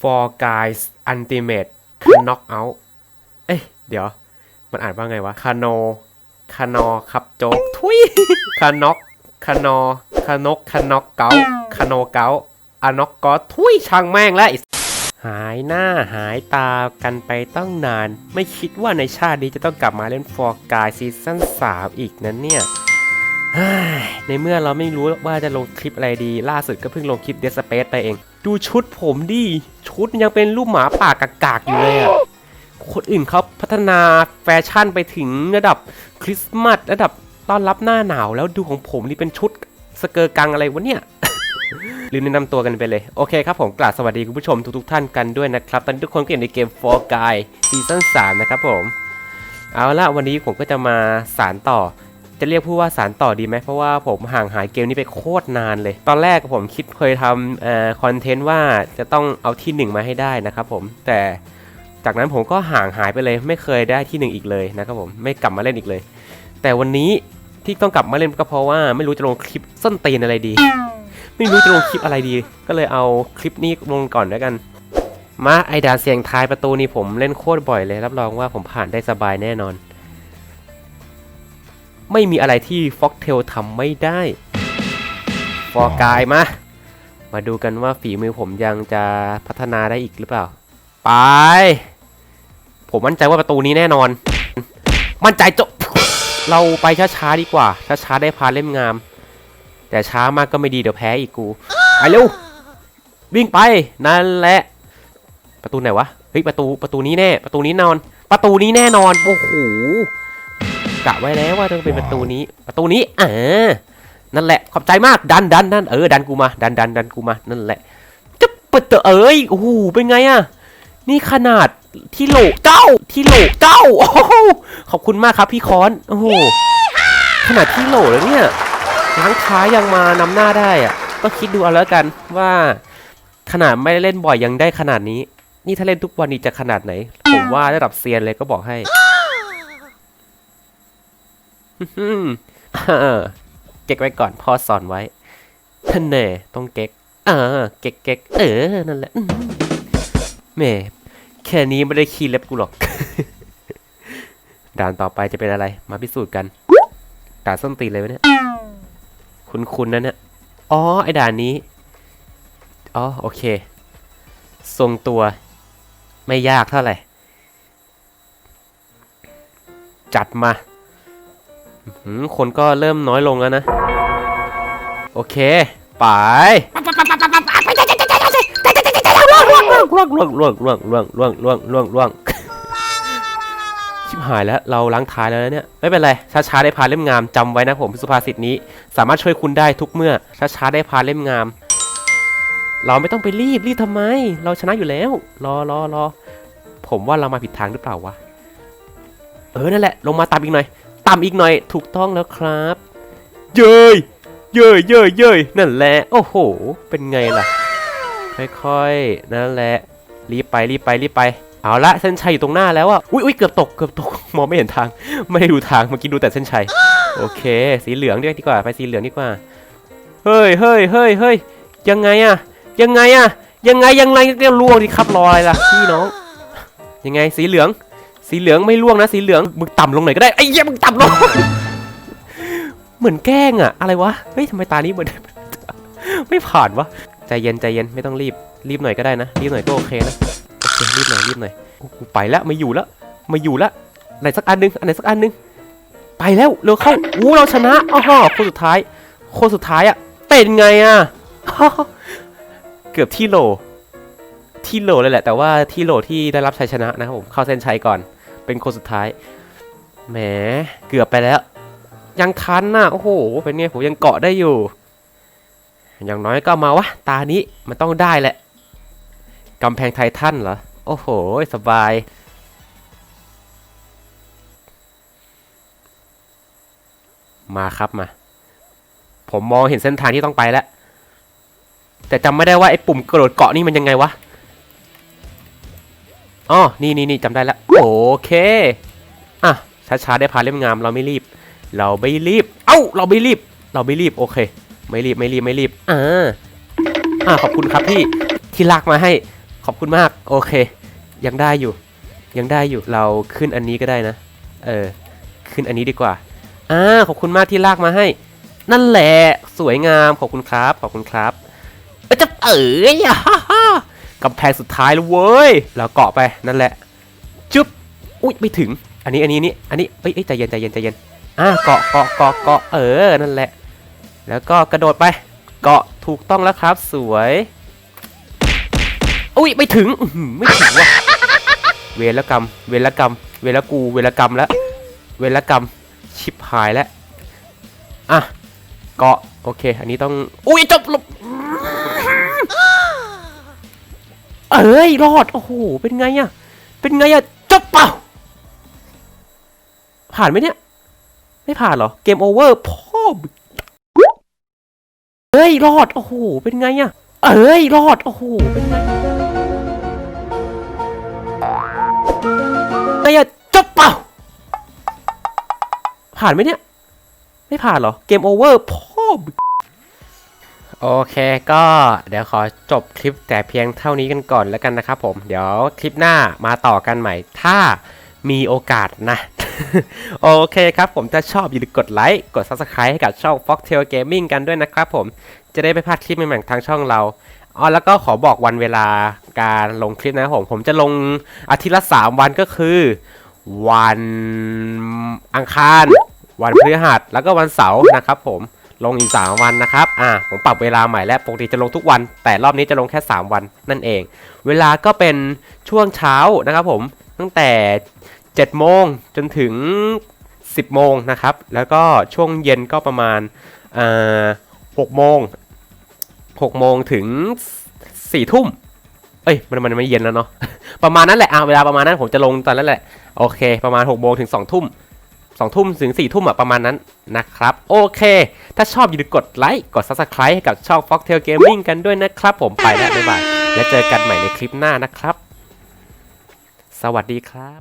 for guys ultimate knock out เอ้ย เดี๋ยว มันอ่านว่าไงวะ คาโน คานอครับโจ๊ก ทุย คานอกคานอคานกคานอกเกาคาโนเกาอานอกก็ทุยช่างแม่งแล้วไอ้หายหน้าหายตากันไปตั้งนาน ไม่คิดว่าในชาตินี้จะต้องกลับมาเล่น For Guy ซีซั่น3อีกนั้นเนี่ยเฮ้ย ในเมื่อเราไม่รู้ว่าจะลงคลิปอะไรดี ล่าสุดก็เพิ่งลงคลิป Dead Space ไปเอง ดูชุดผมดิ ชุดยังเป็นรูปหมาป่ากากๆอยู่เลยอะคนอื่นเขาพัฒนาแฟชั่นไปถึงระดับคริสต์มาสระดับต้อนรับหน้าหนาวแล้วดูของผมนี่เป็นชุดสเกอร์กังอะไรวะเนี่ยลืมแนะนำตัวกันไปเลย โอเคครับผมกราบสวัสดีคุณผู้ชมทุกๆท่านกันด้วยนะครับ ตอนนี้ทุกคนก็อยู่ในเกม For Guy ซีซั่น3นะครับผม เอาละวันนี้ผมก็จะมาสารต่อ จะเรียกผู้ว่าสารต่อดีไหมเพราะว่าผมห่างหายเกมนี้ไปโคตรนานเลย ตอนแรกผมคิดเคยทำเอ่อคอนเทนต์ว่าจะต้องเอาที่ 1 มาให้ได้นะครับผมแต่จากนั้นผมก็ห่างหายไปเลย ไม่เคยได้ที่ 1 อีกเลยนะครับผมไม่กลับมาเล่นอีกเลย แต่วันนี้ที่ต้องกลับมาเล่นก็เพราะว่าไม่รู้จะลงคลิปส้นตีนอะไรดี ไม่รู้จะลงคลิปอะไรดี ก็เลยเอาคลิปนี้ลงก่อนแล้วกัน มาไอดาเสียงทายประตูนี่ผมเล่นโคตรบ่อยเลย รับรองว่าผมผ่านได้สบายแน่นอน ไม่มีอะไรที่ฟ็อกเทลทำไม่ได้ ฟอร์กายมา มาดูกันว่าฝีมือผมยังจะพัฒนาได้อีกหรือเปล่า ไป ผมมั่นใจว่าประตูนี้แน่นอน มั่นใจจบเราไปช้าๆดีกว่า ช้าๆได้พาเล่มงาม แต่ช้ามากก็ไม่ดีเดี๋ยวแพ้อีกกูไปเร็ววิ่งไปนั่นแหละ ประตูไหนวะ เฮ้ยประตูประตูนี้แน่ ประตูนี้นอน ประตูนี้แน่นอน โอ้โห กะไว้แล้วว่าต้องเป็นประตูนี้ ประตูนี้อ่านั่นแหละ ขอบใจมาก ดันดันดันเออ ดันกูมา ดันดันดันกูมา นั่นแหละจะเปิดเตอเอ้ย โอ้โห เป็นไงอะนี่ขนาดที่โหลเก้า ที่โหลเก้า โอ้โห ขอบคุณมากครับพี่คอน โอ้โห ขนาดที่โหลแล้วเนี่ยล้างท้ายยังมานำหน้าได้อะก็คิดดูเอาแล้วกันว่าขนาดไม่ได้เล่นบ่อยยังได้ขนาดนี้ นี่ถ้าเล่นทุกวันนี้จะขนาดไหน ผมว่าระดับเซียนเลยก็บอกให้ เก๊กไว้ก่อนพ่อสอนไว้ท่านแน่ต้องเก๊กอ่าเก๊กเก๊กเออ นั่นแหละแม่แค่นี้ไม่ได้ขี้เล็บกูหรอก ด่านต่อไปจะเป็นอะไร มาพิสูจน์กัน ด่านส้นตีนเลยวะเนี่ย คุณคุณนั่นเนี่ย อ๋อ ไอ้ด่านนี้ อ๋อ โอเค ทรงตัว ไม่ยากเท่าไหร่ จัดมา คนก็เริ่มน้อยลงแล้วนะ โอเค ไปล่วงล่วงล่วงล่วงล่วงล่วงล่วงล่วงล่วงชิบหายแล้วเราล้างท้ายแล้วเนี่ย ไม่เป็นไร ช้าๆได้พาเล่มงามจำไว้นะผมสุภาษิตนี้ สามารถช่วยคุณได้ทุกเมื่อ ช้าๆได้พาเล่มงาม เราไม่ต้องไปรีบรีบทำไม เราชนะอยู่แล้ว รอรอรอผมว่าเรามาผิดทางหรือเปล่าวะ เออนั่นแหละ ลงมาต่ำอีกหน่อย ต่ำอีกหน่อยถูกต้องแล้วครับ เย้ยเย้ยเย้ยเย้ยนั่นแหละโอ้โห เป็นไงล่ะ ค่อยๆ นั่นแหละ รีบไปรีบไปรีบไป เอาละเส้นชัยอยู่ตรงหน้าแล้วอะอุ้ยอุ้ยเกือบตกเกือบตกมองไม่เห็นทาง ไม่ได้ดูทางเมื่อกี้ดูแต่เส้นชัยโอเค สีเหลืองดีกว่าไปสีเหลืองดีกว่าเฮ้ยเฮ้ยเฮ้ยเฮ้ยยังไงอะยังไงอะยังไงยังไงเรียกล่วงดิครับรออะไรล่ะพี่น้อง ยังไงสีเหลือง สีเหลืองไม่ล่วงนะ สีเหลืองมึงต่ำลงหน่อยก็ได้ไอ้เหี้ยมึงต่ำลง เหมือนแกล้งอะอะไรวะเฮ้ยทำไมตานี้เหมือนไม่ผ่านวะใจเย็นใจเย็นไม่ต้องรีบรีบหน่อยก็ได้นะรีบหน่อยก็โอเคนะโอเครีบหน่อยรีบหน่อยกูไปแล้วไม่อยู่แล้วไม่อยู่แล้วไหนสักอันหนึงอันไหนสักอันหนึงไปแล้วเร็วเข้าอู้เราชนะอ้าวคนสุดท้าย คนสุดท้ายอะเป็นไงอะเกือบที่โหลที่โหลเลยแหละแต่ว่าที่โหลที่ได้รับชัยชนะนะครับผมเข้าเส้นชัยก่อน เป็นคนสุดท้าย แหม เกือบไปแล้ว ยังทันน่ะ โอ้โห เป็นไงผมยังเกาะได้อยู่ อย่างน้อยก็มาวะ ตานี้มันต้องได้แหละ กำแพงไททันเหรอ โอ้โห สบาย มาครับมา ผมมองเห็นเส้นทางที่ต้องไปแล้ว แต่จำไม่ได้ว่าไอ้ปุ่มกระโดดเกาะนี่มันยังไงวะ อ๋อนี่นี่นี่จำได้แล้วโอเค อะ ช้าๆ ได้พาเล่มงาม เราไม่รีบ เราไม่รีบ เอ้า เราไม่รีบ เราไม่รีบ โอเค ไม่รีบ ไม่รีบ ไม่รีบ อ่า อ่า ขอบคุณครับพี่ ที่ลากมาให้ ขอบคุณมาก โอเค ยังได้อยู่ ยังได้อยู่ เราขึ้นอันนี้ก็ได้นะ เออ ขึ้นอันนี้ดีกว่า อ่า ขอบคุณมากที่ลากมาให้ นั่นแหละ สวยงาม ขอบคุณครับ ขอบคุณครับจะเอ๋ยอะ กำแพงสุดท้ายแล้วเว้ยเราเกาะไปนั่นแหละจุ๊บ อุ้ยไม่ถึง อันนี้อันนี้นี่ อันนี้เอ้ยใจเย็นใจเย็นใจเย็น อ่าเกาะเกาะเกาะเกาะเออ นั่นแหละ แล้วก็กระโดดไป เกาะถูกต้องแล้วครับ สวย อุ้ยไม่ถึงไม่ถึงว่ะ เวรกรรม เวรกรรม เวรกู เวรกรรมแล้ว เวรกรรม ชิบหายแล้ว อะ เกาะ โอเค อันนี้ต้อง อุ้ยจบลบ เอ้ยรอด โอ้โห เป็นไงอะเป็นไงอะจบเปล่า ผ่านไหมเนี่ย ไม่ผ่านเหรอ เกมโอเวอร์พ่อเอ้ยรอด โอ้โห เป็นไงอะเอ้ยรอด โอ้โห เป็นไงไงอะจบเปล่า ผ่านไหมเนี่ย ไม่ผ่านเหรอ เกมโอเวอร์พ่อ โอเคก็เดี๋ยวขอจบคลิปแต่เพียงเท่านี้กันก่อนแล้วกันนะครับผมเดี๋ยวคลิปหน้ามาต่อกันใหม่ ถ้ามีโอกาสนะ โอเคครับผมถ้าชอบอย่าลืมกดไลค์กด Subscribe ให้กับช่อง Foxtail Gaming กันด้วยนะครับผมจะได้ไม่พลาดคลิปใหม่ๆทางช่องเราอ๋อแล้วก็ขอบอกวันเวลาการลงคลิปนะครับผมผมจะลงอาทิตย์ละ 3 วันก็คือ วันอังคาร วันพฤหัสแล้วก็วันเสาร์นะครับผม ลงอีก 3 วันนะครับ อ่า ผมปรับเวลาใหม่แล้วปกติจะลงทุกวัน แต่รอบนี้จะลงแค่ 3 วันนั่นเอง เวลาก็เป็นช่วงเช้านะครับผม ตั้งแต่7โมงจนถึง 10 โมงนะครับ แล้วก็ช่วงเย็นก็ประมาณอ่า6โมง6โมงถึง4ทุ่มเอ้ย มันมันไม่เย็นแล้วเนาะ ประมาณนั้นแหละ อะเวลาประมาณนั้นผมจะลงตอนนั้นแหละ โอเค ประมาณ6โมงถึง2ทุ่ม สองทุ่มถึงสี่ทุ่มอะประมาณนั้นนะครับ โอเค ถ้าชอบอย่าลืมกดไลค์กด Subscribe ให้กับช่อง Foxtail Gaming กันด้วยนะครับ ผมไปแล้วบ๊ายบายแล้วเจอกันใหม่ในคลิปหน้านะครับ สวัสดีครับ